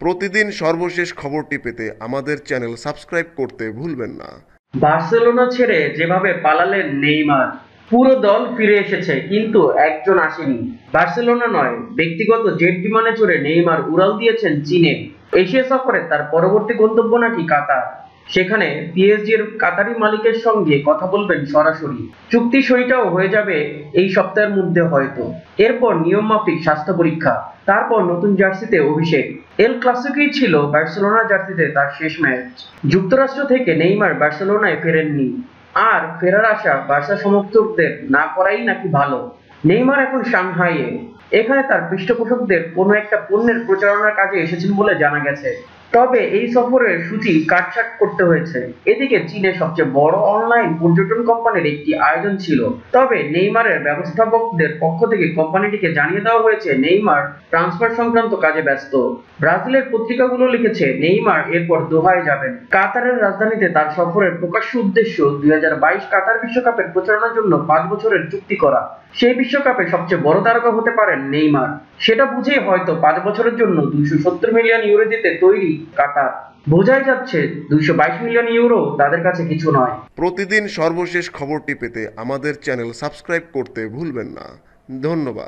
প্রতিদিন সর্বশেষ খবরটি পেতে আমাদের চ্যানেল সাবস্ক্রাইব করতে ভুলবেন না। বার্সেলোনা ছেড়ে যেভাবে পালালেন নেইমার, পুরো দল ফিরে এসেছে, কিন্তু একজন আসেনি। বার্সেলোনা নয়, ব্যক্তিগত জেট বিমানে চড়ে নেইমার উড়াল দিয়েছেন চীনে। এশিয়া সফরে তার পরবর্তী গন্তব্য নাকি কাতার। সেখানে পিএসজির কাতারি মালিকের সঙ্গে কথা বলবেন সরাসরি। চুক্তি সইটাও হয়ে যাবে এই সপ্তাহের মধ্যে হয়তো। এরপর নিয়ম মাফিক স্বাস্থ্য পরীক্ষা, তারপর নতুন জার্সিতে অভিষেক। এল ক্লাসিকই ছিল বার্সেলোনা জার্সিতে তার শেষ ম্যাচ। যুক্তরাষ্ট্র থেকে নেইমার বার্সেলোনায় ফেরেননি। আর ফেরার আশা বার্সা সমর্থকদের না করাই নাকি ভালো? নেইমার এখন সাংহাইয়ে। এখানে তার পৃষ্ঠপোষকদের কোনো একটা পণ্যের প্রচারণার কাজে এসেছেন বলে জানা গেছে। তবে এই সফরের সূচি কাটছাট করতে হয়েছে। এদিকে চীনের সবচেয়ে বড় অনলাইন পর্যটন কোম্পানির একটি আয়োজন ছিল। তবে নেইমারের ব্যবস্থাপকদের পক্ষ থেকে কোম্পানিটিকে জানিয়ে দেওয়া হয়েছে, নেইমার ট্রান্সফার সংক্রান্ত কাজে ব্যস্ত। ব্রাজিলের পত্রিকাগুলো লিখেছে, নেইমার এরপর দোহায় যাবেন। কাতারের রাজধানীতে তার সফরের প্রকাশ্য উদ্দেশ্য দুই হাজার বাইশ কাতার বিশ্বকাপের প্রচারণার জন্য পাঁচ বছরের চুক্তি করা। সেই বিশ্বকাপে সবচেয়ে বড় তারকা হতে পারেন নেইমার। সেটা বুঝেই হয়তো পাঁচ বছরের জন্য দুইশো সত্তর মিলিয়ন ইউরো দিতে তৈরি কাতার বোঝাই যাচ্ছে দুইশো বাইশ মিলিয়ন ইউরো তাদের কাছে কিছু নয়। প্রতিদিন সর্বশেষ খবরটি পেতে আমাদের চ্যানেল সাবস্ক্রাইব করতে ভুলবেন না। ধন্যবাদ।